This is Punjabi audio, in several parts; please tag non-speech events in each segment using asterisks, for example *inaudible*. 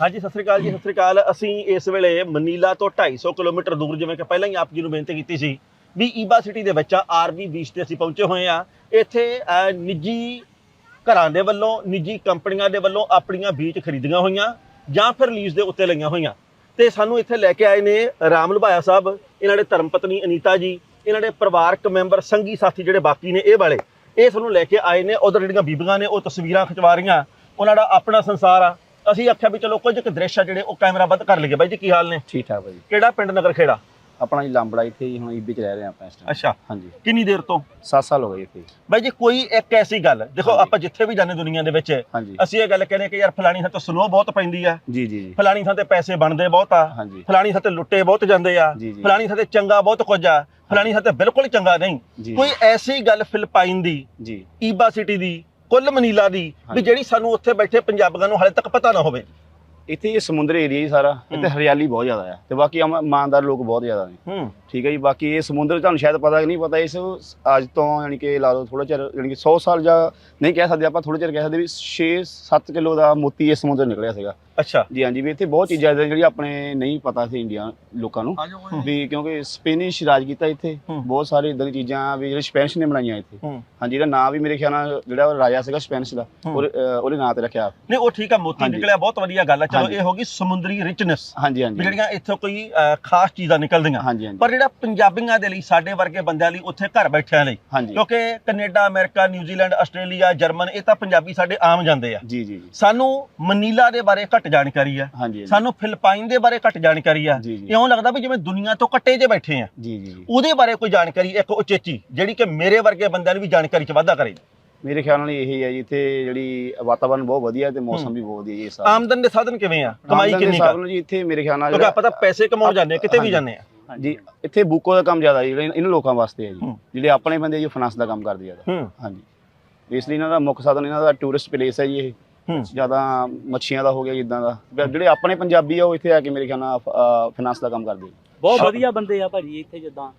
ਹਾਂਜੀ, ਸਤਿ ਸ੍ਰੀ ਅਕਾਲ ਜੀ, ਸਤਿ ਸ੍ਰੀ ਅਕਾਲ। ਅਸੀਂ ਇਸ ਵੇਲੇ ਮਨੀਲਾ ਤੋਂ 250 ਕਿਲੋਮੀਟਰ ਦੂਰ, ਜਿਵੇਂ ਕਿ ਪਹਿਲਾਂ ਹੀ ਆਪ ਜੀ ਨੂੰ ਬੇਨਤੀ ਕੀਤੀ ਸੀ, ਵੀ ਈਬਾ ਸਿਟੀ ਦੇ ਵਿੱਚ ਆਰਬੀ ਬੀਚ ਤੇ ਅਸੀਂ ਪਹੁੰਚੇ ਹੋਏ ਆ ਇੱਥੇ ਨਿੱਜੀ ਘਰਾਂ ਦੇ ਵੱਲੋਂ, ਨਿੱਜੀ ਕੰਪਨੀਆਂ ਦੇ ਵੱਲੋਂ ਆਪਣੀਆਂ ਬੀਚ ਖਰੀਦੀਆਂ ਹੋਈਆਂ ਜਾਂ ਫਿਰ ਲੀਜ਼ ਦੇ ਉੱਤੇ ਲਈਆਂ ਹੋਈਆਂ। ਤੇ ਸਾਨੂੰ ਇੱਥੇ ਲੈ ਕੇ ਆਏ ਨੇ ਰਾਮ ਲੁਭਾਇਆ ਸਾਹਿਬ, ਇਹਨਾਂ ਦੇ ਧਰਮ ਪਤਨੀ ਅਨੀਤਾ ਜੀ, ਇਹਨਾਂ ਦੇ ਪਰਿਵਾਰਕ ਮੈਂਬਰ, ਸੰਗੀ ਸਾਥੀ ਜਿਹੜੇ ਬਾਕੀ ਨੇ ਇਹ ਵਾਲੇ। ਇਹ ਸਾਨੂੰ ਲੈ ਕੇ ਆਏ ਨੇ, ਉਧਰ ਜਿਹੜੀਆਂ ਬੀਬੀਆਂ ਨੇ ਉਹ ਤਸਵੀਰਾਂ ਖਿਚਵਾ ਰਹੀਆਂ। ਉਹਨਾਂ ਦਾ ਆਪਣਾ ਸੰਸਾਰ ਆ। ਅਸੀਂ ਆਖਿਆ ਵੀ ਚਲੋ ਕੁਝ ਕੁ ਦ੍ਰਿਸ਼ ਆ ਜਿਹੜੇ ਉਹ ਕੈਮਰਾ ਬੰਦ ਕਰ ਲਈਏ ਬਾਈ ਜੀ ਕੀ ਹਾਲ ਨੇ? ਠੀਕ ਠਾਕ ਭਾਜੀ ਕਿਹੜਾ ਪਿੰਡ ਨਗਰ ਖੇੜਾ? ਆਪਣਾ ਜੀ ਲਾਂਬੜਾ ਇੱਥੇ ਹੀ ਹੁਣ ਈਬੀ ਚ ਰਹਿ ਰਹੇ ਆਪਾਂ ਇਸ ਟਾਈਮ ਅੱਛਾ। ਹਾਂਜੀ। ਕਿੰਨੀ ਦੇਰ ਤੋਂ? 7 ਸਾਲ ਹੋ ਗਏ ਇੱਥੇ ਬਾਈ ਜੀ ਕੋਈ ਇੱਕ ਐਸੀ ਗੱਲ ਦੇਖੋ ਹਾਂਜੀ। ਆਪਾਂ ਜਿੱਥੇ ਵੀ ਜਾਂਦੇ ਦੁਨੀਆ ਦੇ ਵਿੱਚ ਹਾਂਜੀ। ਅਸੀਂ ਇਹ ਗੱਲ ਕਹਿੰਦੇ ਕਿ ਯਾਰ ਫਲਾਣੀ ਥਾਂ ਤੇ ਸਨੋ ਬਹੁਤ ਪੈਂਦੀ ਆ। ਜੀ ਜੀ ਜੀ। ਫਲਾਣੀ ਥਾਂ ਤੇ ਪੈਸੇ ਬਣਦੇ ਬਹੁਤ ਆ। ਹਾਂਜੀ। ਫਲਾਣੀ ਥਾਂ ਤੇ ਲੁੱਟੇ ਬਹੁਤ ਜਾਂਦੇ ਆ। ਜੀ, ਜੀ। ਫਲਾਣੀ ਥਾਂ ਤੇ ਚੰਗਾ ਬਹੁਤ ਕੁਝ ਆ। ਫਲਾਣੀ ਥਾਂ ਤੇ ਬਿਲਕੁਲ ਚੰਗਾ ਨਹੀਂ। ਜੀ। ਕੋਈ ਐਸੀ ਗੱਲ ਫਿਲਪਾਈਨ ਦੀ ਜੀ। ਈਬਾ ਸਿਟੀ ਦੀ ਕੁੱਲ ਮਨੀਲਾ ਦੀ ਵੀ। ਜਿਹੜੀ ਸਾਨੂੰ ਉੱਥੇ ਬੈਠੇ ਪੰਜਾਬੀਆਂ ਨੂੰ ਹਾਲੇ ਤੱਕ ਪਤਾ ਨਾ ਹੋਵੇ ਇੱਥੇ ਇਹ ਸਮੁੰਦਰ ਏਰੀਆ ਜੀ ਸਾਰਾ ਇੱਥੇ ਹਰਿਆਲੀ ਬਹੁਤ ਜ਼ਿਆਦਾ ਹੈ ਤੇ ਬਾਕੀ ਇਮਾ- ਇਮਾਨਦਾਰ ਲੋਕ ਬਹੁਤ ਜ਼ਿਆਦਾ ਨੇ। ਹੂੰ। ਠੀਕ ਹੈ ਜੀ ਬਾਕੀ ਇਹ ਸਮੁੰਦਰ ਤੁਹਾਨੂੰ ਸ਼ਾਇਦ ਪਤਾ ਕਿ ਨਹੀਂ ਪਤਾ ਇਸ ਅੱਜ ਤੋਂ ਯਾਨੀ ਕਿ ਲਾ ਲਓ ਥੋੜਾ ਚਿਰ ਯਾਨੀ ਕਿ 100 ਸਾਲ ਜਾਂ ਨਹੀਂ ਕਹਿ ਸਕਦੇ ਆਪਾਂ ਥੋੜਾ ਚਿਰ ਕਹਿ ਸਕਦੇ ਵੀ 6-7 ਕਿਲੋ ਦਾ ਮੋਤੀ ਇਸ ਸਮੁੰਦਰ ਨਿਕਲਿਆ ਸੀਗਾ। ਅੱਛਾ। ਜੀ ਹਾਂਜੀ ਵੀ ਇੱਥੇ ਬਹੁਤ ਚੀਜ਼ਾਂ ਇਦਾਂ ਜਿਹੜੀਆਂ ਆਪਣੇ ਨਹੀਂ ਪਤਾ ਸੀ ਇੰਡੀਆ ਲੋਕਾਂ ਨੂੰ। ਵੀ ਕਿਉਂਕਿ ਸਪੇਨਿਸ਼ ਰਾਜ ਕੀਤਾ ਇੱਥੇ ਹੂੰ। ਬਹੁਤ ਸਾਰੇ ਇਦਾਂ ਦੀ ਚੀਜ਼ਾਂ ਵੀ ਜਿਹੜੇ ਸਪੈਨਿਸ਼ ਨੇ ਬਣਾਈਆਂ ਇੱਥੇ। ਹੂੰ। ਹਾਂਜੀ ਇਹਦਾ ਨਾਂ ਵੀ ਮੇਰੇ ਖਿਆਲ ਨਾਲ ਜਿਹੜਾ ਉਹ ਰਾਜਾ ਸੀਗਾ ਸਪੈਨਿਸ਼ ਦਾ ਹੂੰ। ਉਹਦੇ ਅਹ ਉਹਦੇ ਨਾਂ ਤੇ ਰੱਖਿਆ। ਨਹੀਂ ਉਹ ਠੀਕ ਆ ਮੋਤੀ ਹਾਂਜੀ। ਨਿਕਲਿਆ ਬਹੁਤ ਵਧੀਆ ਗੱਲ ਆ ਚਲੋ। ਇਹ ਹੋ ਗਈ ਸਮੁੰਦਰੀ ਰਿਚਨੈਸ ਹਾਂਜੀ ਹਾਂਜੀ। ਜਿਹੜੀਆਂ ਇੱਥੋਂ ਕੋਈ ਖਾਸ ਚੀਜ਼ਾਂ ਨਿਕਲਦੀਆਂ। ਪਰ ਜਿਹੜਾ ਪੰਜਾਬੀਆਂ ਦੇ ਲਈ ਸਾਡੇ ਵਰਗੇ ਬੰਦਿਆਂ ਲਈ ਉੱਥੇ ਘਰ ਬੈਠਿਆਂ ਲਈ ਕਿਉਂਕਿ Canada America New Zealand Australia German ਇਹ ਤਾਂ ਪੰਜਾਬੀ ਸਾਡੇ ਆਮ ਜਾਂਦੇ ਆ। ਜੀ ਜੀ ਸਾਨੂੰ ਮਨੀਲਾ ਦੇ ਬਾਰੇ ਘੱਟ ਜਾਣਕਾਰੀ ਆ। ਸਾਨੂੰ ਫਿਲਪਾਈਨ ਦੇ ਬਾਰੇ ਘੱਟ ਜਾਣਕਾਰੀ ਆ। ਇਉਂ ਲੱਗਦਾ ਵੀ ਜਿਵੇਂ ਦੁਨੀਆ ਤੋਂ ਕੱਟੇ ਜੇ ਬੈਠੇ ਆ। ਜੀ ਜੀ ਜੀ। ਉਹਦੇ ਬਾਰੇ ਕੋਈ ਜਾਣਕਾਰੀ ਇੱਕ ਉਚੇਚੀ ਜਿਹੜੀ ਕਿ ਮੇਰੇ ਵਰਗੇ ਬੰਦਿਆਂ ਨੂੰ ਵੀ ਜਾਣਕਾਰੀ ਚ ਵਾਧਾ ਕਰੇ। ਮੇਰੇ ਖਿਆਲ ਨਾਲ ਇਹ ਹੈ ਜੀ ਇੱਥੇ ਜਿਹੜੀ ਵਾਤਾਵਰਨ ਬਹੁਤ ਵਧੀਆ ਤੇ ਮੌਸਮ ਵੀ ਬਹੁਤ ਵਧੀਆ ਜੀ ਇਸ ਸਾਲ ਆਮਦਨ ਦੇ ਸਾਧਨ ਕਿਵੇਂ ਆ? ਕਮਾਈ ਕਿੰਨੀ ਕਾ ਜੀ ਇੱਥੇ ਮੇਰੇ ਖਿਆਲ ਨਾਲ ਕਿਉਂਕਿ ਆਪਾਂ ਤਾਂ ਪੈਸੇ ਕਮਾਉਣ ਜਾਂਦੇ ਆ, ਕਿਤੇ ਵੀ। ਜਾਂਦੇ ਆ ਜੀ ਇੱਥੇ ਬੂਕੋ ਦਾ ਕੰਮ ਜ਼ਿਆਦਾ ਜੀ ਜਿਹੜੇ ਇਹਨਾਂ ਲੋਕਾਂ ਵਾਸਤੇ ਹੈ ਜੀ। ਜਿਹੜੇ ਆਪਣੇ ਬੰਦੇ ਜੋ ਫਾਈਨਾਂਸ ਦਾ ਕੰਮ ਕਰਦੇ ਜ਼ਿਆਦਾ। ਹਾਂਜੀ। ਇਸ ਲਈ ਇਹਨਾਂ ਦਾ ਮੁੱਖ ਸਾਧਨ ਇਹਨਾਂ ਦਾ ਟੂਰਿਸਟ ਪਲੇਸ ਹੈ ਜੀ ਇਹ। ਜ਼ਿਆਦਾ ਮੱਛੀਆਂ ਦਾ ਹੋ ਗਿਆ ਜਿੱਦਾਂ ਦਾ। ਜਿਹੜੇ ਆਪਣੇ ਪੰਜਾਬੀ ਆ ਉਹ ਇੱਥੇ ਆ ਕੇ ਮੇਰੇ ਖਿਆਲ ਨਾਲ ਫਾਈਨਾਂਸ ਦਾ ਕੰਮ ਕਰਦੇ ਬਹੁਤ ਵਧੀਆ ਬੰਦੇ ਆ ਭਾਜੀ ਇੱਥੇ ਜਿੱਦਾਂ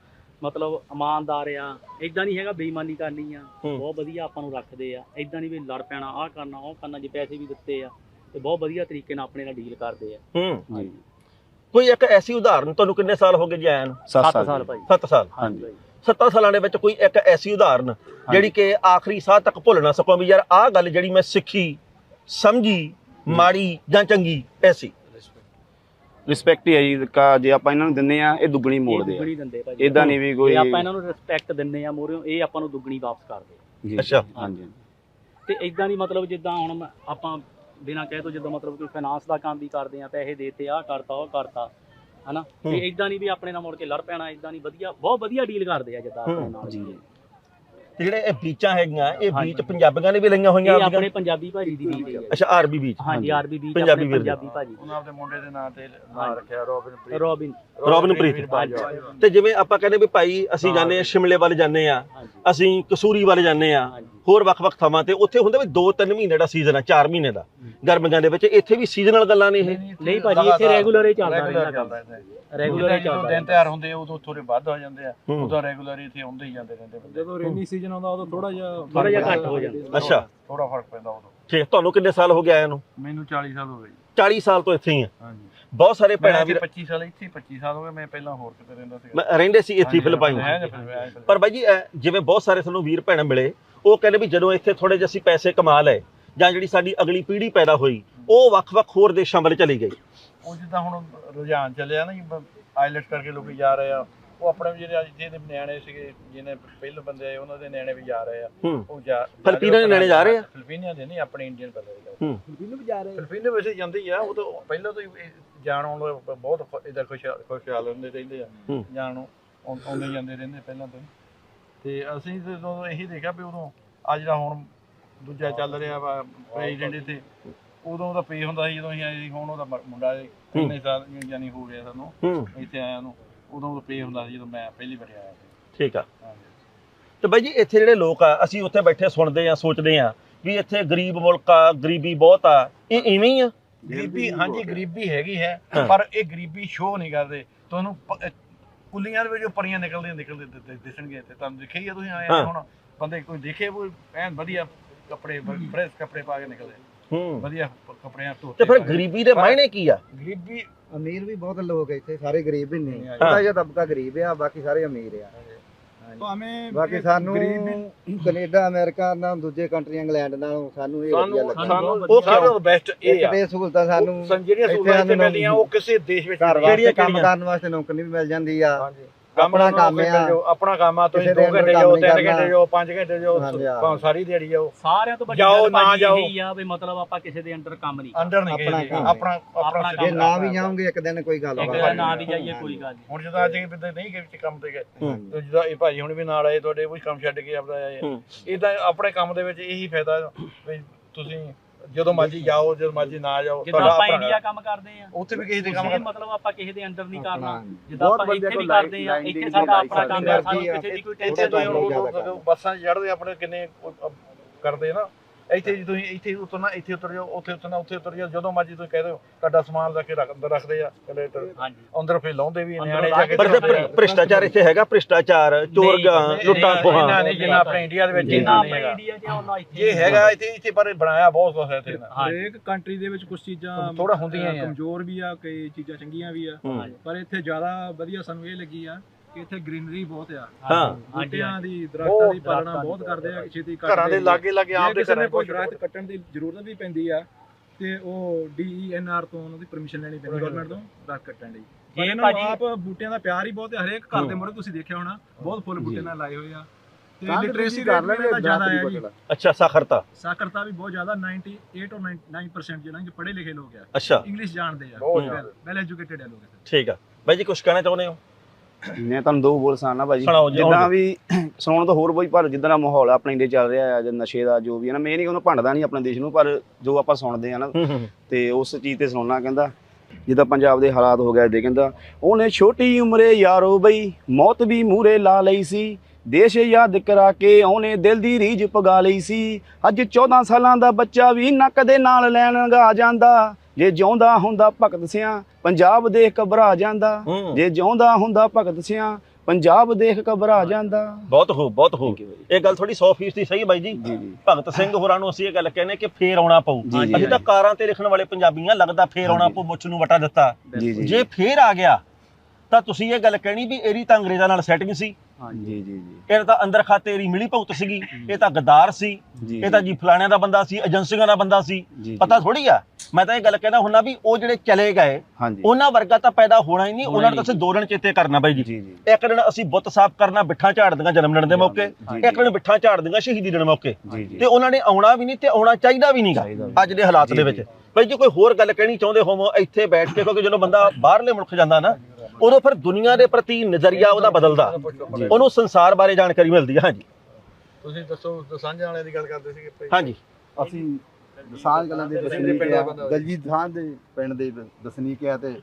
ਮਤਲਬ ਇਮਾਨਦਾਰ ਆ ਇਦਾਂ ਨਹੀਂ ਹੈਗਾ ਬੇਈਮਾਨੀ ਕਰਨੀ ਆ। ਬਹੁਤ ਵਧੀਆ ਆਪਾਂ ਨੂੰ ਰੱਖਦੇ ਆ। ਇਦਾਂ ਨਹੀਂ ਵੀ ਲੜ ਪੈਣਾ ਆਹ ਕਰਨਾ ਉਹ ਕਰਨਾ ਜੇ ਪੈਸੇ ਵੀ ਦਿੱਤੇ ਆ ਤੇ ਬਹੁਤ ਵਧੀਆ ਤਰੀਕੇ ਨਾਲ ਆਪਣੇ ਨਾਲ ਡੀਲ ਕਰਦੇ ਆ। ਹੂੰ। ਜੀ ਕੋਈ ਇੱਕ ਐਸੀ ਉਦਾਹਰਨ ਤੁਹਾਨੂੰ ਕਿੰਨੇ ਸਾਲ ਹੋ ਗਏ ਜੀ ਆਇਆਂ ਨੂੰ? 7 7 ਸਾਲ ਭਾਜੀ 7 ਸਾਲ। ਹਾਂਜੀ। ਭਾਜੀ। 7 ਸਾਲਾਂ ਦੇ ਵਿੱਚ ਕੋਈ ਇੱਕ ਐਸੀ ਉਦਾਹਰਨ ਜਿਹੜੀ ਕਿ ਆਖਰੀ ਸਾਹ ਤੱਕ ਭੁੱਲ ਨਾ ਸਕੋ ਵੀ ਯਾਰ ਆਹ ਗੱਲ ਜਿਹੜੀ ਮੈਂ ਸਿੱਖੀ ਸਮਝੀ ਮਾੜੀ ਜਾਂ ਚੰਗੀ ਐਸੀ। ਰਿਸਪੈਕਟ ਹੀ ਹੈ ਜੀ ਕਾ- ਜੇ ਆਪਾਂ ਇਹਨਾਂ ਨੂੰ ਦਿੰਨੇ ਆ ਇਹ ਦੁੱਗਣੀ ਮੋੜਦੇ ਆ। ਦੁੱਗਣੀ ਦਿੰਦੇ ਭਾਜੀ। ਇਦਾਂ ਨਹੀਂ ਵੀ ਕੋਈ ਜੇ ਆਪਾਂ ਇਹਨਾਂ ਨੂੰ ਰਿਸਪੈਕਟ ਦਿੰਨੇ ਆ ਮੋਰਿਓ ਇਹ ਆਪਾਂ ਨੂੰ ਦੁੱਗਣੀ ਵਾਪਸ ਕਰਦੇ ਆ ਜੀ, ਅੱਛਾ। ਹਾਂਜੀ ਤੇ ਇਦਾਂ ਨਹੀਂ ਮਤਲਬ ਜਿੱਦਾਂ ਹੁਣ ਮੈਂ- ਆਪਾਂ ਬਿਨਾਂ ਕਹੇ ਤੋਂ ਜਦੋਂ ਮਤਲਬ ਕੋਈ ਫਾਈਨਾਂਸ ਦਾ ਕੰਮ ਵੀ ਕਰਦੇ ਆ ਪੈਸੇ ਦੇਤੇ ਆਹ ਕਰਤਾ ਉਹ ਕਰਤਾ ਹਨਾ? ਹੂੰ। ਤੇ ਇਦਾਂ ਨਹੀਂ ਵੀ ਆਪਣੇ ਨਾਲ ਮੁੜ ਕੇ ਲੜ ਪੈਣਾ ਇਦਾਂ ਨਹੀਂ ਵਧੀਆ ਬਹੁਤ ਵਧੀਆ ਡੀਲ ਕਰਦੇ ਆ ਜਿੱਦਾਂ ਆਪਣੇ ਹੂੰ, ਨਾਲ। ਜੀ। ਤੇ ਜਿਹੜੇ ਇਹ ਬੀਚਾਂ ਹੈਗੀਆਂ ਇਹ। ਬੀਚ ਪੰਜਾਬੀਆਂ ਨੇ ਵੀ ਲਈਆਂ ਹੋਈਆਂ ਇਹ ਆਪਣੇ ਪੰਜਾਬੀ ਭਾਜੀ ਦੀ ਬੀਚ ਹੈ। ਅੱਛਾ ਆਰਬੀ ਬੀਚ। ਹਾਂਜੀ। ਆਰਬੀ ਬੀਚ ਪੰਜਾਬੀ ਵੀਰ ਦੇ। ਪੰਜਾਬੀ ਭਾਜੀ। ਉਹਨਾਂ ਦੇ ਮੁੰਡੇ ਦੇ ਨਾਂ ਤੇ ਨਾਂ ਰੱਖਿਆ ਰੋਬਿਨ ਰੋਬਿਨ ਰੋਬਨਪ੍ਰੀਤ ਬਾਜਵਾ ਤੇ ਜਿਵੇਂ ਆਪਾਂ ਕਹਿੰਦੇ ਵੀ ਭਾਈ ਅਸੀਂ ਜਾਂਦੇ ਆ ਸ਼ਿਮਲੇ ਵੱਲ ਜਾਂਦੇ ਆ ਅਸੀਂ ਕਸੂਰੀ ਵੱਲ ਜਾਂਦੇ ਆ ਹੋਰ ਵੱਖ-ਵੱਖ ਥਾਵਾਂ ਤੇ ਉੱਥੇ ਹੁੰਦਾ ਵੀ 2-3 ਮਹੀਨੇ ਦਾ ਸੀਜ਼ਨ ਆ 4 ਮਹੀਨੇ ਦਾ। ਗਰਮੀਆਂ ਦੇ ਵਿੱਚ ਇੱਥੇ ਵੀ ਸੀਜ਼ਨਲ ਗੱਲਾਂ ਨੇ ਇਹ। ਨਹੀਂ ਭਾਜੀ ਇੱਥੇ ਰੈਗੂਲਰ ਹੀ ਚੱਲਦਾ ਰੈਗੂਲਰ ਰਹਿੰਦਾ ਰੈਗੂਲਰ ਹੀ ਜਦੋਂ ਚੱਲਦਾ ਦਿਨ ਤਿਉਹਾਰ ਹੁੰਦੇ ਆ, ਉਦੋਂ ਥੋੜੇ ਵੱਧ ਹੋ ਜਾਂਦੇ ਆ। ਹੂੰ। ਉਦੋਂ ਰੈਗੂਲਰ ਇੱਥੇ ਆਉਂਦੇ ਹੀ ਜਾਂਦੇ ਰਹਿੰਦੇ ਬੰਦੇ। ਜਦੋਂ ਰੇਨੀ ਸੀਜ਼ਨ ਆਉਂਦਾ ਉਦੋਂ ਥੋੜਾ ਜਿਹਾ ਥੋੜਾ ਜਿਹਾ ਘੱਟ ਹੋ ਜਾਂਦਾ। ਅੱਛਾ। ਥੋੜਾ ਫ਼ਰਕ ਪੈਂਦਾ ਉਦੋਂ। ਠੀਕ ਤੁਹਾਨੂੰ ਕਿੰਨੇ ਸਾਲ ਹੋ ਗਏ ਆਇਆਂ ਨੂੰ? ਮੈਨੂੰ 40 ਸਾਲ ਹੋ ਗਏ ਜੀ। 40 ਸਾਲ ਤੋਂ ਇੱਥੇ ਹੀ ਆ। ਹਾਂਜੀ। ਬਹੁਤ ਸਾਰੇ ਭੈਣਾਂ ਵੀਰ 25 ਸਾਲ ਇੱਥੇ ਹੀ 25 ਸਾਲ ਹੋ ਗਏ। ਮੈਂ ਪਹਿਲਾਂ ਹੋਰ ਕਿਤੇ ਰਹਿੰਦਾ ਸੀ ਮੈਂ ਰਹਿੰਦੇ ਸੀ ਇੱਥੇ ਹੀ ਫਿਲਪਾਈਨ ਪਰ ਬਾਈ ਜੀ ਜਿਵੇਂ ਬਹੁਤ ਸਾਰੇ ਸਾਨੂੰ ਵੀਰ ਭੈਣ ਮਿਲੇ ਉਹ ਕਹਿੰਦੇ ਵੀ ਜਦੋਂ ਇੱਥੇ ਥੋੜੇ ਜਿਹੇ ਅਸੀਂ ਪੈਸੇ ਕਮਾ ਲਏ ਜਾਂ ਜਿਹੜੀ ਸਾਡੀ ਅਗਲੀ ਪੀੜ੍ਹੀ ਪੈਦਾ ਹੋਈ ਉਹ ਵੱਖ-ਵੱਖ ਹੋਰ ਦੇਸ਼ਾਂ ਵੱਲ ਚਲੀ ਗਈ। ਉਹ ਜਿੱਦਾਂ ਹੁਣ ਰੁਝਾਨ ਚੱਲਿਆ ਨਾ ਜੀ ਆਈਲੈਟਸ ਕਰਕੇ ਲੋਕੀ ਜਾ ਰਹੇ ਆ। ਉਹ ਆਪਣੇ ਵੀ ਜਿਹੜੇ ਅੱਜ ਜਿਹਦੇ ਨਿਆਣੇ ਸੀਗੇ ਜਿਹਨੇ ਪਹਿਲੇ ਬੰਦੇ ਆਏ ਉਹਨਾਂ ਦੇ ਨਿਆਣੇ ਵੀ ਜਾ ਰਹੇ ਆ। ਉਹ ਜਾ ਫਿਲੀਪੀਨਾਂ ਦੇ ਨਿਆਣੇ ਜਾ ਰਹੇ ਆ? ਫਿਲੀਪੀਨੀਆਂ ਦੇ ਨਹੀਂ ਆਪਣੇ ਇੰਡੀਅਨ ਬੰਦੇ ਹੂੰ। ਵੀ ਜਾ ਰਹੇ ਫਿਲੀਪੀਨ ਵੈਸੇ ਜਾਂਦੇ ਹੀ ਆ ਉਹ ਤਾਂ ਪਹਿਲਾਂ ਤੋਂ ਹੀ ਜਾਣ ਆਉਣ ਬਹੁਤ ਇਧਰ ਖੁਸ਼ ਖੁਸ਼ਹਾਲ ਰਹਿੰਦੇ ਰਹਿੰਦੇ ਆ। ਜਾਣ ਆਉਂਦੇ ਜਾਂਦੇ ਰਹਿੰਦੇ ਪਹਿਲਾਂ ਤੋਂ। ਤੇ ਅਸੀਂ ਤੇ ਉਦੋਂ ਇਹੀ ਦੇਖਿਆ ਵੀ ਉਦੋਂ ਆ ਜਿਹੜਾ ਹੁਣ ਦੂਜਾ ਚੱਲ ਰਿਹਾ ਵਾ ਪ੍ਰੈਜ਼ੀਡੈਂਟ ਇੱਥੇ ਉਦੋਂ ਉਹਦਾ ਪੇ ਹੁੰਦਾ ਸੀ ਜਦੋਂ ਅਸੀਂ ਆਏ ਸੀ ਹੁਣ ਉਹਦਾ ਮੁੰਡਾ ਇੰਨੇ ਸਾਲ ਯਾਨੀ ਹੋ ਗਿਆ ਸਾਨੂੰ ਇੱਥੇ ਆਇਆ ਨੂੰ। ਉਦੋਂ ਉਹਦਾ ਪੇ ਹੁੰਦਾ ਸੀ ਜਦੋਂ ਮੈਂ ਪਹਿਲੀ ਵਾਰ ਆਇਆ ਸੀ। ਠੀਕ ਆ। ਹਾਂਜੀ। ਤੇ ਬਾਈ ਜੀ ਇੱਥੇ ਜਿਹੜੇ ਲੋਕ ਆ ਅਸੀਂ ਉੱਥੇ ਬੈਠੇ ਸੁਣਦੇ ਆ ਸੋਚਦੇ ਆ ਵੀ ਇੱਥੇ ਗਰੀਬ ਮੁਲਕ ਆ ਗਰੀਬੀ ਬਹੁਤ ਆ ਇਹ ਇਵੇਂ ਹੀ ਆ? ਗਰੀਬੀ ਹਾਂਜੀ ਗਰੀਬੀ ਹੈਗੀ ਹੈ ਹਾਂ। ਪਰ ਇਹ ਗਰੀਬੀ ਸ਼ੋਅ ਨਹੀਂ ਕਰਦੇ। ਤੁਹਾਨੂੰ ਪ- ਅਹ ਕੁੱਲੀਆਂ ਦੇ ਵਿੱਚੋਂ ਪਰੀਆਂ ਨਿਕਲਦੀਆਂ ਨਿਕਲਦੇ ਦਿ- ਤੇ ਤੁਹਾਨੂੰ ਦੇਖਿਆ ਹੀ ਆ ਤੁਸੀਂ ਆਏ ਹਾਂ। ਹੁਣ ਬੰਦੇ ਕੋਈ ਦੇਖੇ ਉਹ ਐਨ ਵਧੀਆ ਕੱਪੜੇ ਫਰੈਸ਼ ਕੱਪੜੇ ਪਾ ਕੇ ਨਿਕਲਦੇ। ਹੂੰ। ਵਧੀਆ ਕੱਪੜਿਆਂ ਧੋਤੇ ਤੇ ਫਿਰ। ਗਰੀਬੀ ਦੇ ਮਾਇਨੇ ਕੀ ਆ? ਗਰੀਬੀ ਅਮੀਰ ਵੀ ਬਹੁਤ ਲੋਕ ਇੱਥੇ ਸਾਰੇ ਗਰੀਬ ਹੀ ਨਹੀਂ ਹਾਂ। ਥੋੜਾ ਜਿਹਾ ਤਬਕਾ ਗਰੀਬ ਆ ਬਾਕੀ ਸਾਰੇ ਅਮੀਰ ਆ। ਭਾਵੇਂ ਬਾਕੀ ਸਾਨੂੰ ਗਰੀਬ ਕੈਨੇਡਾ ਅਮਰੀਕਾ ਨਾਲ ਦੂਜੇ ਕੰਟਰੀਆਂ ਇੰਗਲੈਂਡ ਨਾਲੋਂ ਸਾਨੂੰ ਇਹ ਵਧੀਆ ਸਾਨੂੰ ਲੱਗਾ ਸਾਨੂੰ ਉਹ ਸਾਰਿਆਂ? ਤੋਂ ਬੈਸਟ ਇਹ ਇੱਕ ਆ। ਤੇ ਸਹੂਲਤਾਂ ਸਾਨੂੰ ਜਿਹੜੀਆਂ ਇੱਥੇ ਸਹੂਲਤਾਂ ਸਾਨੂੰ ਮਿਲਦੀਆਂ ਉਹ ਕਿਸੇ ਦੇਸ਼ ਵਿੱਚ ਘਰ ਨਹੀਂ ਵਾਸਤੇ ਕੰਮ? ਕਰਨ ਵਾਸਤੇ ਨੌਕਰੀ ਵੀ ਮਿਲ ਜਾਂਦੀ ਆ। ਹਾਂਜੀ। ਆਪਣਾ ਕੰਮ ਆ। ਆਪਣਾ ਕੰਮ ਆ ਤੁਸੀਂ ਕਿਸੇ 2 ਦੇ ਅੰਦਰ ਘੰਟੇ ਜਾਓ ਨਹੀਂ 3 ਕਰਨਾ। ਘੰਟੇ ਜਾਓ 5 ਘੰਟੇ ਜਾਓ। ਭਾਵੇਂ ਸਾਰੀ ਦਿਹਾੜੀ ਜਾਓ ਸਾਰਿਆਂ ਤੋਂ ਵੱਡੀ ਜਾਓ, ਗੱਲ ਨਾ ਭਾਜੀ ਜਾਓ। ਇਹੀ ਆ ਵੀ ਮਤਲਬ ਆਪਾਂ ਕਿਸੇ ਦੇ ਅੰਡਰ ਕੰਮ ਨਹੀਂ ਅੰਡਰ ਨਹੀਂ ਆਪਣਾ ਗਏ ਕੰਮ। ਆਪਣਾ ਆਪਣਾ ਜੇ ਨਾ ਵੀ ਜਾਓਗੇ ਇੱਕ ਦਿਨ ਕੋਈ ਗੱਲ ਬਾਤ। ਨਾਂ ਵੀ ਜਾਈਏ ਕੋਈ ਗੱਲ ਨਹੀਂ ਹੁਣ ਜਦੋਂ ਅੱਜ ਇਹ ਬੰਦੇ ਨਹੀਂ ਗਏ ਵਿੱਚ ਕੰਮ ਤੇ ਗਏ। ਤੇ ਜਦੋਂ ਇਹ ਭਾਜੀ ਹੁਣ ਵੀ ਨਾਲ ਆਏ ਤੁਹਾਡੇ ਕੁਝ ਕੰਮ ਛੱਡ ਕੇ ਆਪਦਾ ਆਏ ਹੂੰ। ਇਦਾਂ ਆਪਣੇ ਕੰਮ ਦੇ ਵਿੱਚ ਇਹੀ ਫਾਇਦਾ ਵੀ ਤੁਸੀਂ ਜਦੋਂ ਮਰਜ਼ੀ ਜਾਓ ਜਦੋਂ ਮਰਜ਼ੀ ਨਾ ਜਾਓ ਜਿੱਦਾਂ ਤੁਹਾਡਾ ਆਪਾਂ ਇੰਡੀਆ ਕੰਮ ਕਰਦੇ ਆ ਉੱਥੇ ਵੀ ਕਿਸੇ ਦੇ ਕੰਮ ਮਤਲਬ ਆਪਾਂ ਕਿਸੇ ਦੇ ਅੰਡਰ ਨਹੀਂ ਕਰਨਾ। ਜਿੱਦਾਂ ਆਪਾਂ ਇੱਥੇ ਵੀ ਕਰਦੇ ਆ ਇੱਥੇ ਸਾਡਾ ਆਪਣਾ ਕੰਮ ਆ ਸਾਨੂੰ। ਕਿਸੇ ਦੀ ਕੋਈ ਟੈਨਸ਼ਨ ਨਹੀਂ ਬੱਸਾਂ 'ਚ ਚੜ੍ਹਦੇ ਆਪਣੇ ਕਿੰਨੇ ਕਰਦੇ ਨਾ। ਇੱਥੇ ਜੀ ਤੁਸੀਂ ਇੱਥੇ ਉਤਰਨਾ ਇੱਥੇ ਉਤਰ ਜਾਓ ਉੱਥੇ ਉਤਰਨਾ ਉੱਥੇ ਉਤਰ ਜਾਓ ਜਦੋਂ ਮਰਜ਼ੀ ਤੁਸੀਂ ਕਹਿ ਦਿਓ ਤੁਹਾਡਾ ਸਮਾਨ ਲੈ ਕੇ ਰੱਖ ਅੰਦਰ ਰੱਖਦੇ ਆ ਕੰਡਕਟਰ ਹਾਂਜੀ। ਅੰਦਰ ਫਿਰ ਲਾਉਂਦੇ ਵੀ ਅੰਦਰ ਲਾ ਜਾ ਕੇ ਪਰ ਭ੍ਰਿ- ਭ੍ਰਿਸ਼ਟਾਚਾਰ ਇੱਥੇ ਹੈਗਾ ਭ੍ਰਿਸ਼ਟਾਚਾਰ ਚੋਰਗਾ ਲੁੱਟਾਂ ਨਹੀਂ, ਖੋਹਾਂ। ਇਹਨਾਂ ਨੇ ਜਿੰਨਾ ਆਪਣੇ ਇੰਡੀਆ ਦੇ ਵਿੱਚ ਜਿੰਨਾ ਇੰਨਾ ਆਪਾਂ ਨਹੀਂ ਹੈਗਾ। ਇੰਡੀਆ 'ਚ ਆ ਉਹਨਾਂ ਇੱਥੇ ਇਹ ਹੈਗਾ ਇੱਥੇ ਇੱਥੇ ਪਰ ਬਣਾਇਆ ਬਹੁਤ ਕੁਝ ਹੈ ਇੱਥੇ ਹਾਂਜੀ। ਹਰੇਕ ਕੰਟਰੀ ਦੇ ਵਿੱਚ ਕੁਝ ਚੀਜ਼ਾਂ ਥੋੜ੍ਹਾ ਹੁੰਦੀਆਂ ਹੀ ਆ। ਕਮਜ਼ੋਰ ਵੀ ਆ ਕਈ ਚੀਜ਼ਾਂ ਚੰਗੀਆਂ ਵੀ ਆ। ਹੂੰ। ਪਰ ਇੱਥੇ ਜ਼ਿਆਦਾ ਵਧੀਆ ਸਾਨੂੰ ਇਹ ਲੱਗੀ ਆ ਕਿ ਇੱਥੇ ਗ੍ਰੀਨਰੀ ਬਹੁਤ ਆ। ਹਾਂ। ਬੂਟਿਆਂ ਦੀ ਦਰਖਤਾਂ ਦੀ ਪਾਲਣਾ ਬਹੁਤ ਕਰਦੇ ਆ ਕਿ ਛੇਤੀ ਕੱਟ ਘਰਾਂ ਦੇ। ਲਾਗੇ ਲਾਗੇ ਜੇ ਆਪ ਦੇ ਘਰਾਂ ਕੋਈ ਕੋਈ ਦਰਖਤ ਕੱਟਣ ਦੀ ਜ਼ਰੂਰਤ ਵੀ ਪੈਂਦੀ ਆ ਤੇ ਉਹ ਡੀਈਐਨਆਰ ਤੋਂ ਉਹਨਾਂ ਦੀ ਪਰਮਿਸ਼ਨ ਲੈਣੀ ਪੈਂਦੀ ਗਵਰਨਮੈਂਟ ਤੋਂ ਦਰਖਤ ਕੱਟਣ ਲਈ। ਜੇ ਜੇ ਭਾਜੀ- ਆਪ ਬੂਟਿਆਂ ਦਾ ਪਿਆਰ ਹੀ ਬਹੁਤ ਹੈ ਹਰੇਕ ਘਰ ਦੇ ਮੂਹਰੇ ਤੁਸੀਂ ਦੇਖਿਆ ਹੋਣਾ ਬਹੁਤ ਫੁੱਲ ਬੂਟੇ। ਨਾਲ ਲਾਏ ਹੋਏ ਆ। ਤੇ ਤਾਂ ਲਿਟਰੇਸੀ ਕਰ ਰੇਟ ਲੈਣੇ ਵੀ ਇਹਦਾ ਜ਼ਿਆਦਾ ਹੈ ਜੀ। ਅੱਛਾ ਸਾਖਰਤਾ। ਸਾਖਰਤਾ ਵੀ ਬਹੁਤ ਜ਼ਿਆਦਾ 98 ਔਰ 99% ਜਿਹੜਾ ਕਿ ਪੜ੍ਹੇ ਲਿਖੇ ਲੋਕ ਆ। ਅੱਛਾ। ਇੰਗਲਿਸ਼ ਜਾਣਦੇ ਆ। ਬਹੁਤ ਵੈਲ ਐਜੂਕੇਟਡ ਆ ਲੋਕ ਠੀਕ ਆ। ਬਾਈ ਜੀ ਕੁਝ ਕਹਿਣਾ ਚਾਹੁੰਦੇ ਹੋ? ਮੈਂ ਤੁਹਾਨੂੰ ਦੋ ਬੋਲ ਸੁਣਾਉਣਾ ਭਾਜੀ। ਸੁਣਾਓ ਜੀ, ਜਿੱਦਾਂ ਵੀ ਸੁਣਾਉਣ ਤਾਂ ਹੋਰ ਬਈ ਪਰ ਜਿੱਦਾਂ ਦਾ ਮਾਹੌਲ ਆਪਣੇ ਇੰਡੀਆ ਚੱਲ ਰਿਹਾ ਹੈ ਜਾਂ ਨਸ਼ੇ ਦਾ ਜੋ ਵੀ ਹੈ ਨਾ ਮੈਂ ਇਹ ਨਹੀਂ ਉਹਨੂੰ ਭੰਡਦਾ ਨਹੀਂ ਆਪਣੇ ਦੇਸ਼ ਨੂੰ ਪਰ ਜੋ ਆਪਾਂ ਸੁਣਦੇ ਆ ਨਾ ਹੂੰ ਹੂੰ। ਤੇ ਉਸ ਚੀਜ਼ ਤੇ ਸੁਣਨਾ ਕਹਿੰਦਾ ਜਿੱਦਾਂ ਪੰਜਾਬ ਦੇ ਹਾਲਾਤ ਹੋ ਗਏ ਦੇ ਕਹਿੰਦਾ ਉਹਨੇ ਛੋਟੀ ਉਮਰੇ ਯਾਰੋ ਬਈ ਮੌਤ ਵੀ ਮੂਰੇ ਲਾ ਲਈ ਸੀ ਦੇਸ਼ ਯਾਦ ਕਰਾ ਕੇ ਉਹਨੇ ਦਿਲ ਦੀ ਰੀਝ ਪਗਾ ਲਈ ਸੀ ਅੱਜ 14 ਸਾਲਾਂ ਦਾ ਬੱਚਾ ਵੀ ਨੱਕ ਦੇ ਨਾਲ ਲੈਣ ਗਾ ਜਾਂਦਾ ਜੇ ਜਿਉਂਦਾ ਹੁੰਦਾ ਭਗਤ ਸਿਆਂ ਪੰਜਾਬ ਦੇਖ ਘਬਰਾ ਜਾਂਦਾ। ਹੂੰ। ਜੇ ਜਿਉਂਦਾ ਹੁੰਦਾ ਭਗਤ ਸਿਆਂ ਪੰਜਾਬ ਦੇਖ ਘਬਰਾ ਜਾਂਦਾ। ਬਹੁਤ ਹੋ ਬਹੁਤ ਹੋ। Thank you ਬਾਈ। ਇਹ ਗੱਲ ਥੋੜੀ 100% ਦੀ ਸਹੀ ਬਾਈ ਜੀ। ਜੀ ਜੀ। ਭਗਤ ਸਿੰਘ ਹੋਰਾਂ ਨੂੰ ਅਸੀਂ ਇਹ ਗੱਲ ਕਹਿੰਦੇ ਕਿ ਫੇਰ ਆਉਣਾ ਪਊ। ਜੀ, ਜੀ, ਅਸੀਂ ਤਾਂ ਕਾਰਾਂ ਤੇ ਲਿਖਣ ਵਾਲੇ ਪੰਜਾਬੀਆਂ ਲੱਗਦਾ ਫੇਰ ਆਉਣਾ ਹਾਂਜੀ। ਪਊ ਮੁੱਛ ਨੂੰ ਵਟਾ ਦਿੱਤਾ। ਜੀ ਜੀ। ਜੇ ਫੇਰ ਆ ਗਿਆ ਤਾਂ ਤੁਸੀਂ ਇਹ ਗੱਲ ਕਹਿਣੀ ਵੀ ਇਹਦੀ ਤਾਂ ਅੰਗਰੇਜ਼ਾਂ ਨਾਲ ਸੈਟਿੰਗ ਸੀ। ਜੀ ਜੀ ਜੀ। ਇਹ ਤਾਂ ਅੰਦਰ ਖਾਤੇ ਇਹਦੀ ਮਿਲੀ ਭੁਗਤ ਸੀਗੀ। ਇਹ ਤਾਂ ਗਦਾਰ ਸੀ। ਜੀ ਇਹ ਤਾਂ ਜੀ। ਫਲਾਣਿਆਂ ਦਾ ਬੰਦਾ ਸੀ ਏਜੰਸੀਆਂ ਦਾ ਬੰਦਾ ਸੀ। ਜੀ, ਪਤਾ ਥੋੜੀ ਆ। ਮੈਂ ਤਾਂ ਇਹ ਗੱਲ ਕਹਿਣਾ ਹੁੰਨਾ ਵੀ ਉਹ ਜਿਹੜੇ ਚਲੇ ਗਏ ਹਾਂਜੀ। ਉਹਨਾਂ ਵਰਗਾ ਤਾਂ ਪੈਦਾ ਹੋਣਾ ਹੀ ਨਹੀਂ। ਉਹਨਾਂ ਨੂੰ ਤਾਂ ਅਸੀਂ ਦੋ ਦਿਨ ਚੇਤੇ ਕਰਨਾ ਬਾਈ ਜੀ। ਜੀ ਜੀ। ਇੱਕ ਦਿਨ ਅਸੀਂ ਬੁੱਤ ਸਾਫ਼ ਕਰਨਾ ਬਿੱਠਾਂ ਝਾੜ ਦੀਆਂ ਜਨਮ ਦਿਨ ਦੇ ਮੌਕੇ। ਜੀ, ਇੱਕ ਦਿਨ ਬਿੱਠਾਂ ਝਾੜ ਦੀਆਂ ਸ਼ਹੀਦੀ ਦਿਨ ਮੌਕੇ। ਜੀ ਜੀ। ਤੇ ਉਹਨਾਂ ਨੇ ਆਉਣਾ ਵੀ ਨਹੀਂ ਤੇ ਆਉਣਾ ਚਾਹੀਦਾ ਵੀ ਨਹੀਂਗਾ ਚਾਹੀਦਾ ਵੀ ਅੱਜ ਦੇ ਹਾਲਾਤ ਜੀ, ਦੇ ਵਿੱਚ। ਬਈ ਜੇ ਕੋਈ ਹੋਰ ਗੱਲ ਕਹਿਣੀ ਚਾਹੁੰਦੇ ਹੋਵੋ ਇੱਥੇ ਬੈਠ ਕੇ ਕਿਉਂਕਿ ਜਦੋਂ ਬੰਦਾ ਬਾਹਰਲੇ ਮੁਲਕ ਜਾਂਦਾ ਨਾ ਉਦੋਂ ਫਿਰ ਦੁਨੀਆ ਦੇ ਪ੍ਰਤੀ ਨਜ਼ਰੀਆ ਉਹਦਾ ਬਦਲਦਾ। ਉਹਨੂੰ ਸੰਸਾਰ ਬਾਰੇ ਜਾਣਕਾਰੀ ਮਿਲਦੀ ਹੈ ਹਾਂਜੀ। ਤੁਸੀਂ ਦੱਸੋ ਦਸਾਂਝ ਵਾਲਿਆਂ ਦੀ ਗੱਲ ਕਰਦੇ ਸੀਗੇ ਭਾਈ? ਹਾਂਜੀ। ਅਸੀਂ ਦਸਾਂਝ ਕਲਾਂ ਦੇ ਦਸਨੀਕ ਆ ਦਲਜੀਤ ਖਾਨ ਦੇ ਪਿੰਡ ਦੇ ਦਸਨੀਕ ਆ ਤੇ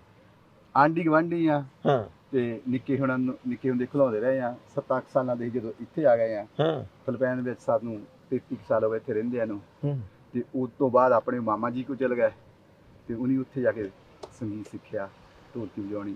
ਆਂਢੀ ਗਵਾਂਢੀ ਆ। ਹਾਂ। ਤੇ ਨਿੱਕੇ ਹੁਣਾਂ ਨੂੰ ਨਿੱਕੇ ਹੁੰਦੇ ਖਿਲਾਉਂਦੇ ਰਹੇ ਆ। 7-8 ਸਾਲਾਂ ਦੇ ਜਦੋਂ ਇੱਥੇ ਆ ਗਏ ਆ। ਹਾਂ। ਫਿਲੀਪੀਨ ਵਿੱਚ ਸਾਨੂੰ 33 ਕੁ ਸਾਲ ਹੋ ਗਏ ਇੱਥੇ ਰਹਿੰਦਿਆਂ ਨੂੰ। ਹੂੰ। ਤੇ ਉਸ ਤੋਂ ਬਾਅਦ ਆਪਣੇ ਮਾਮਾ ਜੀ ਕੋ ਚਲ ਗਏ। ਤੇ ਉਹਨੇ ਉੱਥੇ ਜਾ ਕੇ ਸੰਗੀਤ ਸਿੱਖਿਆ ਢੋਲਕੀ ਵਜਾਉਣੀ।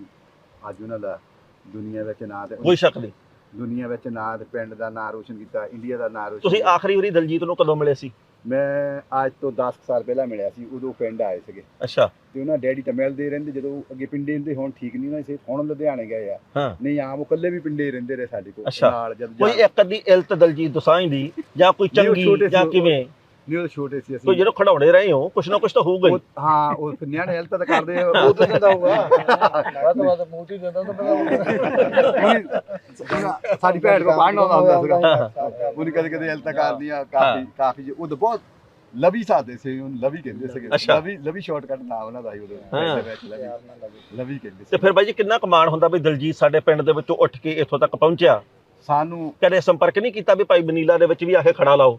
ਅੱਜ ਉਹਨਾਂ ਦਾ ਦੁਨੀਆ ਵਿੱਚ ਨਾਂ ਤੇ ਕੋਈ ਸ਼ੱਕ ਨਹੀਂ ਦੁਨੀਆ ਵਿੱਚ ਨਾਂ ਤੇ ਪਿੰਡ ਦਾ ਨਾਂ ਰੋਸ਼ਨ ਕੀਤਾ ਇੰਡੀਆ ਦਾ ਨਾਂ ਰੋਸ਼ਨ ਤੁਸੀਂ। ਆਖਰੀ ਵਾਰੀ ਦਲਜੀਤ ਨੂੰ ਕਦੋਂ ਮਿਲੇ ਸੀ ਮੈਂ ਅੱਜ ਤੋਂ 10 ਕੁ ਸਾਲ ਪਹਿਲਾਂ ਮਿਲਿਆ ਸੀ ਉਦੋਂ ਪਿੰਡ ਆਏ ਸੀਗੇ ਅੱਛਾ ਤੇ ਉਹਨਾਂ ਡੈਡੀ ਤਾਂ ਮਿਲਦੇ ਰਹਿੰਦੇ ਜਦੋਂ ਅੱਗੇ ਪਿੰਡੇ ਹੁੰਦੇ ਹੁਣ ਠੀਕ ਨਹੀਂ ਨਾ ਸੀ ਹੁਣ ਲੁਧਿਆਣੇ ਗਏ ਆ। ਨਹੀਂ ਆਮ ਉਹ ਇਕੱਲੇ ਵੀ ਪਿੰਡੇ ਰਹਿੰਦੇ ਰਹੇ ਸਾਡੇ ਕੋਲ। ਨਾਲ ਜਦ ਕੋਈ ਇੱਕ ਅੱਧੀ ਇਲਤ ਦਲਜੀਤ ਦੋਸਾਂਝ ਦੀ ਜਾਂ ਕੋਈ ਚੰਗੀ ਜਾਂ ਕਿਵੇਂ ਨਹੀਂ ਉਹ ਛੋਟੇ ਸੀ ਅਸੀਂ। ਕੋਈ ਜਦੋਂ ਖੜਾਉਣੇ ਰਹੇ ਹੋ ਕੁਛ ਨਾ ਕੁਛ ਤਾਂ ਹੋਊਗਾ ਹੀ। ਉਹ- ਹਾਂ ਉਹ ਫਿਰ ਨਿਆਣੇ ਹੈਲਥ ਤਾਂ ਕਰਦੇ ਆ, ਉਹ ਤਾਂ ਕਹਿੰਦਾ ਹੋਊਗਾ। ਵੱਧ ਵੱਧ ਮੂਤੀ ਦਿੰਦਾ ਤਾਂ ਸਾਡੀ ਭੈਣ ਕੋ ਪੜਨ ਆਉਂਦਾ ਹੁੰਦਾ ਸੀਗਾ ਉਹਨੇ ਕਦੇ ਕਦੇ ਹੈਲਥ ਕਰਦੀਆਂ ਕਾਫੀ ਕਾਫੀ ਜੀ- ਉਹ ਤਾਂ ਬਹੁਤ ਲਵੀ ਸਾਦੇ ਸੀ ਉਹਨੂੰ ਲਵੀ ਕਹਿੰਦੇ ਸੀਗੇ। ਅੱਛਾ। ਲਵੀ ਲਵੀ ਸ਼ਾਰਟਕਟ ਨਾਮ ਉਹਨਾਂ ਦਾ ਉਹਦੇ ਹਾਂ। ਵਿੱਚ ਲਵੀ। ਲਵੀ। ਕਹਿੰਦੇ ਤੇ ਸੀ। ਫਿਰ ਬਾਈ ਜੀ ਕਿੰਨਾ ਕਮਾਨ ਹੁੰਦਾ ਵੀ ਦਲਜੀਤ ਸਾਡੇ ਪਿੰਡ ਦੇ ਵਿੱਚੋਂ ਉੱਠ ਕੇ ਇੱਥੋਂ ਤੱਕ ਪਹੁੰਚਿਆ? ਸਾਨੂੰ ਕਦੇ ਸੰਪਰਕ ਨਹੀਂ ਕੀਤਾ ਵੀ ਭਾਈ ਬਨੀਲਾ ਦੇ ਵਿੱਚ ਵੀ ਆ ਕੇ ਖੜਾ ਲਾਓ?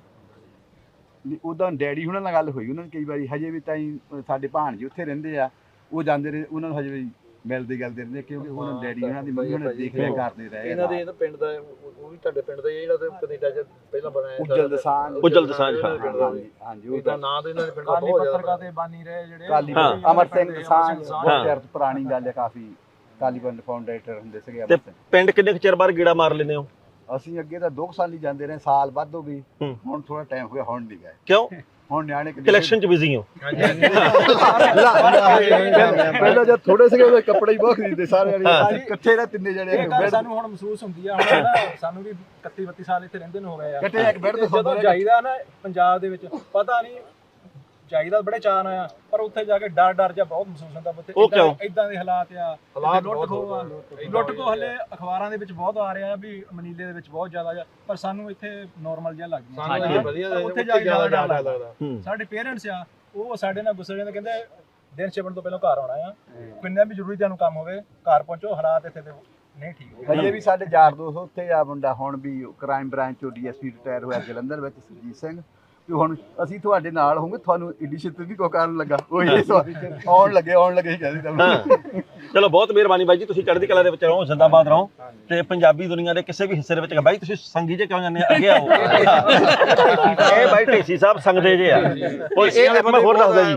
ਉਦਾਂ ਡੈਡੀ ਹੁਣਾਂ ਨਾਲ ਗੱਲ ਹੋਈ ਉਹਨਾਂ ਨੇ ਕਈ ਵਾਰੀ ਹਜੇ ਵੀ ਤਾਈ ਸਾਡੇ ਭਾਣਜੀ ਉੱਥੇ ਰਹਿੰਦੇ ਆ ਉਹ ਜਾਂਦੇ ਰਹੇ ਉਹਨਾਂ ਨੂੰ ਹਜੇ ਵੀ ਮਿਲਦੇ ਗੱਲਦੇ ਰਹਿੰਦੇ ਕਿਉਂਕਿ ਉਹਨਾਂ ਡੈਡੀ ਉਹਨਾਂ ਦੀ ਮੰਮੀ ਉਹਨਾਂ ਦੇਖ ਕਰਦੇ ਰਹੇ ਇਹਨਾਂ ਦੇ ਪਿੰਡ ਦਾ ਉਹ ਵੀ ਤੁਹਾਡੇ ਪਿੰਡ ਦਾ ਜਿਹੜਾ ਤੇ ਕੈਨੇਡਾ ਚ ਪਹਿਲਾਂ ਬਣਾਇਆ ਉੱਜਲ ਦਸਾਂਝ ਉੱਜਲ ਦਸਾਂਝ, ਹਾਂ। ਹਾਂਜੀ ਹਾਂਜੀ ਉਹ ਇਹਦਾ ਤਾਂ ਨਾਂ ਤੇ ਇਹਨਾਂ ਦੇ ਪਿੰਡ ਦਾ ਬਹੁਤ ਜ਼ਿਆਦਾ ਤੇ ਬਾਨੀ ਰਹੇ ਜਿਹੜੇ। ਅਮਰ ਸਿੰਘ ਦਸਾਂਝ ਹਾਂ। ਬਹੁਤ ਚਿਰ ਤੋਂ ਪੁਰਾਣੀ ਗੱਲ ਹੈ ਕਾਫੀ ਕਾਲੀ ਬੰਦ ਫਾਊਂਡੇਟਰ ਹੁੰਦੇ ਸੀਗੇ ਤੇ ਅਮਰ ਸਿੰਘ। ਪਿੰਡ ਕਿੰਨੇ ਕੁ ਚਿਰ ਬਾਅਦ ਗੀੜਾ ਮਾਰ ਲੈਂਦੇ ਹੋ? ਅਸੀਂ ਅੱਗੇ ਤਾਂ 2 ਸਾਲ ਹੀ ਜਾਂਦੇ ਰਹੇ ਸਾਲ ਵੱਧ ਹੋ ਗਈ। ਹੂੰ। ਹੁਣ ਥੋੜਾ ਟਾਈਮ ਹੋ ਗਿਆ ਹੁਣ ਨਹੀਂ ਗਏ। ਕਿਉਂ? ਹੁਣ ਨਿਆਣੇ ਕਿੰਨੇ ਕਲੈਕਸ਼ਨ 'ਚ ਬਿਜ਼ੀ ਹੋ। ਪਹਿਲਾਂ ਜਦ ਥੋੜੇ ਸੀਗੇ ਉਹਦੇ ਕੱਪੜੇ ਹੀ ਬਹੁਤ ਖਰੀਦਦੇ ਸਾਰੇ ਜਣੇ। ਹਾਂ। ਅਸੀਂ ਇਕੱਠੇ ਨਾ ਤਿੰਨੇ ਜਣੇ ਇਹ ਗੱਲ ਸਾਨੂੰ ਹੁਣ ਮਹਿਸੂਸ ਹੁੰਦੀ ਆ ਹੁਣ ਨਾ ਸਾਨੂੰ ਵੀ 31 32 ਸਾਲ ਇੱਥੇ ਰਹਿੰਦੇ ਨੂੰ ਹੋ ਗਏ ਆ। ਇਕੱਠੇ ਇੱਕ ਬੈੱਡ ਤੇ ਸੌਂਦੇ ਰਹੇ। ਜਾਈਦਾ ਨਾ ਪੰਜਾਬ ਦੇ ਵਿੱਚ ਪਤਾ ਨਹੀਂ ਜਾਈਦਾ ਬੜੇ ਚਾਅ ਨਾਲ ਆ ਪਰ ਉੱਥੇ ਜਾ ਕੇ ਡਰ ਡਰ ਜਿਹਾ ਬਹੁਤ ਮਹਿਸੂਸ ਹੁੰਦਾ ਉੱਥੇ। ਉਹ ਕਿਉਂ? ਇਦਾਂ ਦੇ ਹਾਲਾਤ ਆ ਹਾਲਾਤ ਲੁੱਟ ਬਹੁਤ ਖੋਹ ਆ। ਬਹੁਤ ਲੁੱਟ ਖੋਹ ਹਲੇ ਅਖਬਾਰਾਂ ਦੇ ਵਿੱਚ ਬਹੁਤ ਆ ਰਿਹਾ ਆ ਵੀ ਮਨੀਲੇ ਦੇ ਵਿੱਚ ਬਹੁਤ ਜ਼ਿਆਦਾ ਆ ਪਰ ਸਾਨੂੰ ਇੱਥੇ ਨਾਰਮਲ ਜਿਹਾ ਲੱਗਦਾ। ਸਾਨੂੰ ਇੱਥੇ ਵਧੀਆ ਉੱਥੇ ਜਾ ਕੇ ਜ਼ਿਆਦਾ ਡਰ ਲੱਗਦਾ। ਹੂੰ। ਸਾਡੇ ਪੇਰੈਂਟਸ ਆ ਉਹ ਸਾਡੇ ਨਾਲ ਗੁੱਸੇ ਜਾਂਦੇ ਕਹਿੰਦੇ ਦਿਨ ਛਿਪਣ ਤੋਂ ਪਹਿਲਾਂ ਘਰ ਆਉਣਾ ਆ। ਕਿੰਨਾ ਵੀ ਜ਼ਰੂਰੀ ਤੁਹਾਨੂੰ ਕੰਮ ਹੋਵੇ ਘਰ ਪਹੁੰਚੋ ਹਾਲਾਤ ਇੱਥੇ ਦੇ ਨਹੀਂ ਠੀਕ ਹਜੇ ਵੀ ਸਾਡੇ ਯਾਰ ਦੋਸਤ ਉੱਥੇ ਆ ਮੁੰਡਾ ਹੁਣ ਵੀ ਕ੍ਰਾਈਮ ਬ੍ਰਾਂਚ ਚੋਂ ਡੀਐਸਪੀ ਰਿਟਾਇਰ ਹੋਇਆ ਜਲੰਧਰ ਵਿੱਚ ਸੁਰਜੀਤ ਸਿੰਘ। ਤੇ ਹੁਣ ਅਸੀਂ ਤੁਹਾਡੇ ਨਾਲ ਹੋਵਾਂਗੇ ਤੁਹਾਨੂੰ ਏਡੀ ਛੇਤੀ ਵੀ ਕੋਈ ਕਰਨ ਲੱਗਾ। ਉਹ ਇਹ ਆਉਣ ਲੱਗੇ ਆਉਣ ਲੱਗੇ ਹੀ ਕਹਿੰਦੇ ਤਾਂ ਹਾਂ। ਚਲੋ ਬਹੁਤ ਮਿਹਰਬਾਨੀ ਬਾਈ ਜੀ ਤੁਸੀਂ ਚੜ੍ਹਦੀ ਕਲਾ ਦੇ ਵਿੱਚ ਰਹੋ ਜ਼ਿੰਦਾਬਾਦ ਰਹੋ। ਤੇ ਪੰਜਾਬੀ ਦੁਨੀਆ ਦੇ ਕਿਸੇ ਵੀ ਹਿੱਸੇ ਦੇ ਵਿੱਚ ਬਾਈ ਤੁਸੀਂ ਸੰਗੀ ਜੇ ਕਿਉਂ ਜਾਂਦੇ ਆ? ਅੱਗੇ ਆਓ। ਇਹ ਬਾਈ ਢੇਸੀ ਸਾਹਿਬ ਸੰਗਦੇ ਜੇ ਆ। ਔਰ ਇਹ ਮੈਂ ਹੋਰ ਦੱਸਦਾ ਜੀ।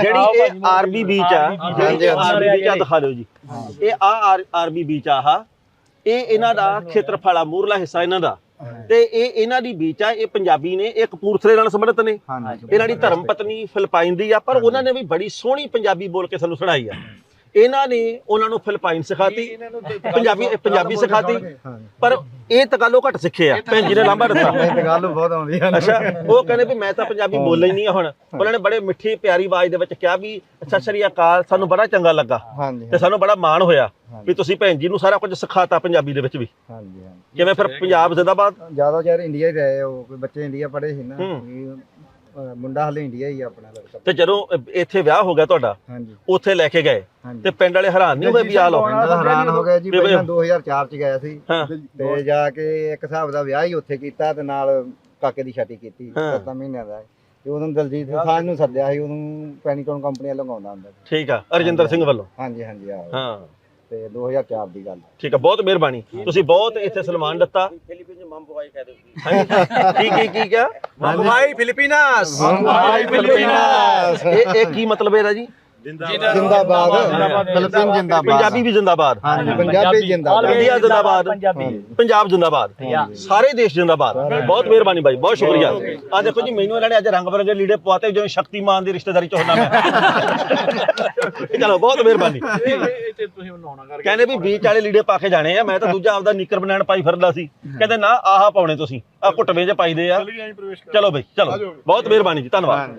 ਜਿਹੜੀ ਇਹ ਆਰਬੀ ਬੀਚ ਆ ਜਿਹੜੀ ਆਰਬੀ ਬੀਚ ਆ ਦਿਖਾ ਦਿਓ ਜੀ। ਇਹ ਆ ਆਰਬੀ ਬੀਚ ਆ ਇਹ ਇਹਨਾਂ ਦਾ ਖੇਤਰਫਲ ਆ ਮੂਰਲਾ ਹਿੱਸਾ ਇਹਨਾਂ ਦਾ। ਤੇ ਇਹ ਇਹਨਾਂ ਦੀ ਬੀਚ ਆ ਇਹ ਪੰਜਾਬੀ ਨੇ ਇਹ ਕਪੂਰਥਲੇ ਨਾਲ ਸੰਬੰਧਿਤ ਨੇ। ਇਹਨਾਂ ਦੀ ਧਰਮ ਪਤਨੀ ਫਿਲਪਾਈਨ ਦੀ ਆ ਪਰ ਉਹਨਾਂ ਨੇ ਵੀ ਬੜੀ ਸੋਹਣੀ ਪੰਜਾਬੀ ਬੋਲ ਕੇ ਸਾਨੂੰ ਸੁਣਾਈ ਆ। ਇਹਨਾਂ ਨੇ ਉਹਨਾਂ ਨੂੰ ਫਿਲਪਾਈਨ ਸਿਖਾਤੀ ਪੰਜਾਬੀ ਪੰਜਾਬੀ ਸਿਖਾਤੀ। ਪਰ ਇਹ ਤਗਾਲੋ ਘੱਟ ਸਿੱਖੇ ਆ। ਭੈਣ ਜੀ ਨੇ ਲਾਂਭਾ ਦਿੱਤਾ। ਗੱਲ ਬਹੁਤ ਆਉਂਦੀ ਆ। ਅੱਛਾ ਉਹ ਕਹਿੰਦੇ ਵੀ ਮੈਂ ਤਾਂ ਪੰਜਾਬੀ ਬੋਲਣਾ ਹੀ ਨਹੀਂ ਆ ਹੁਣ। ਉਹਨਾਂ ਨੇ ਬੜੇ ਮਿੱਠੀ ਪਿਆਰੀ ਆਵਾਜ਼ ਦੇ ਵਿੱਚ ਕਿਹਾ ਵੀ ਸਤਿ ਸ੍ਰੀ ਅਕਾਲ ਸਾਨੂੰ ਬੜਾ ਚੰਗਾ ਲੱਗਾ ਹਾਂਜੀ। ਤੇ ਸਾਨੂੰ ਬੜਾ ਮਾਣ ਹੋਇਆ ਵੀ ਤੁਸੀਂ ਭੈਣ ਜੀ ਨੂੰ ਸਾਰਾ ਕੁਝ ਸਿਖਾਤਾ ਪੰਜਾਬੀ ਦੇ ਵਿੱਚ ਵੀ। ਹਾਂਜੀ ਹਾਂਜੀ। ਕਿਵੇਂ ਫਿਰ ਪੰਜਾਬ ਜ਼ਿੰਦਾਬਾਦ? ਜ਼ਿਆਦਾ ਚਿਰ ਇੰਡੀਆ ਹੀ ਰਹੇ ਉਹ ਕੋਈ ਬੱਚੇ ਇੰਡੀਆ ਪੜ੍ਹੇ ਸੀ ਨਾ ਅਹ, ਮੁੰਡਾ ਹਲੇ ਇੰਡੀਆ ਹੀ ਆ ਆਪਣਾ ਲੜਕਾ। ਤੇ ਜਦੋਂ ਇੱਥੇ ਵਿਆਹ ਹੋ ਗਿਆ ਤੁਹਾਡਾ ਹਾਂਜੀ। ਉੱਥੇ ਲੈ ਕੇ ਗਏ। ਹਾਂਜੀ। ਤੇ ਪਿੰਡ ਵਾਲੇ ਹੈਰਾਨ ਨਹੀਂ ਹੋਏ ਵੀ ਆ ਲਓ। ਪਿੰਡ ਦਾ ਹੈਰਾਨ ਹੋ ਗਿਆ ਜੀ ਵੀ ਪਹਿਲਾਂ 2004 ਚ ਗਿਆ ਸੀ। ਹਾਂ। ਤੇ ਜਾ ਕੇ ਇੱਕ ਹਿਸਾਬ ਦਾ ਵਿਆਹ ਹੀ ਉੱਥੇ ਕੀਤਾ ਤੇ ਨਾਲ ਕਾਕੇ ਦੀ ਛਾਤੀ ਕੀਤੀ ਹਾਂ। 7 ਮਹੀਨਿਆਂ ਦਾ। ਤੇ ਉਦੋਂ ਦਲਜੀਤ ਦੋਸਾਂਝ ਨੂੰ ਸੱਦਿਆ ਸੀ ਉਦੋਂ ਪੈਨੀਟੋਨ ਕੰਪਨੀ ਵੱਲੋਂ ਆਉਂਦਾ ਹੁੰਦਾ ਸੀ। ਠੀਕ ਆ ਅਰਜਿੰਦਰ ਸਿੰਘ ਵੱਲੋਂ। ਹਾਂਜੀ ਹਾਂਜੀ ਆ ਹਾਂ। ਤੇ 2004 ਦੀ ਗੱਲ ਠੀਕ ਆ ਬਹੁਤ ਮਿਹਰਬਾਨੀ। ਤੁਸੀਂ ਬਹੁਤ ਇੱਥੇ ਸਨਮਾਨ ਦਿੱਤਾ। ਫਿਲੀਪੀਨ ਮੰਬਵਾਈ ਕਹਿ ਦਿਓ। ਕੀ ਕੀ ਕੀ ਕਿਹਾ? ਭਾਈ ਫਿਲੀਪੀਨਾਸ। ਭਾਈ ਫਿਲੀਪੀਨਾਸ। ਇਹ ਇਹ ਕੀ ਮਤਲਬ ਇਹਦਾ ਜੀ? ਜਿੰਦਾਬਾਦ। ਫਿਲੀਪੀਨ ਜਿੰਦਾਬਾਦ। ਪੰਜਾਬੀ ਵੀ ਜ਼ਿੰਦਾਬਾਦ। ਹਾਂਜੀ ਪੰਜਾਬੀ ਜਿੰਦਾਬਾਦ। ਇੰਡੀਆ ਜ਼ਿੰਦਾਬਾਦ। ਪੰਜਾਬੀ। ਪੰਜਾਬ ਜ਼ਿੰਦਾਬਾਦ। ਸਾਰੇ ਦੇਸ਼ ਜ਼ਿੰਦਾਬਾਦ। ਬਹੁਤ ਮਿਹਰਬਾਨੀ ਬਾਈ ਬਹੁਤ ਸ਼ੁਕਰੀਆ। ਆ ਦੇਖੋ ਜੀ ਮੈਨੂੰ ਇਹਨਾਂ ਨੇ ਅੱਜ ਰੰਗ ਬਰੰਗੇ ਲੀੜੇ ਪਵਾਤੇ ਜਿਵੇਂ ਸ਼ਕਤੀਮਾਨ ਦੀ ਰਿਸ਼ਤੇਦਾਰੀ ਚ ਹੁੰਦਾ ਮੈਂ। *laughs* ਚਲੋ ਬਹੁਤ ਮਿਹਰਬਾਨੀ। ਕਹਿੰਦੇ ਵੀ ਬੀਚ ਵਾਲੇ ਲੀੜੇ ਪਾ ਕੇ ਜਾਣੇ ਆ ਮੈਂ ਤਾਂ ਦੂਜਾ ਆਪਦਾ ਨਿੱਕਰ ਬਨੈਣ ਪਾਈ ਫਿਰਦਾ ਸੀ। ਕਹਿੰਦੇ ਨਾ ਆਹ ਪਾਉਣੇ ਤੁਸੀਂ ਆ ਘੁੱਟਵੇਂ ਜੇ ਪਾਈਦੇ ਆ। ਚਲੋ ਬਈ ਚਲੋ। ਬਹੁਤ ਮਿਹਰਬਾਨੀ ਜੀ ਧੰਨਵਾਦ।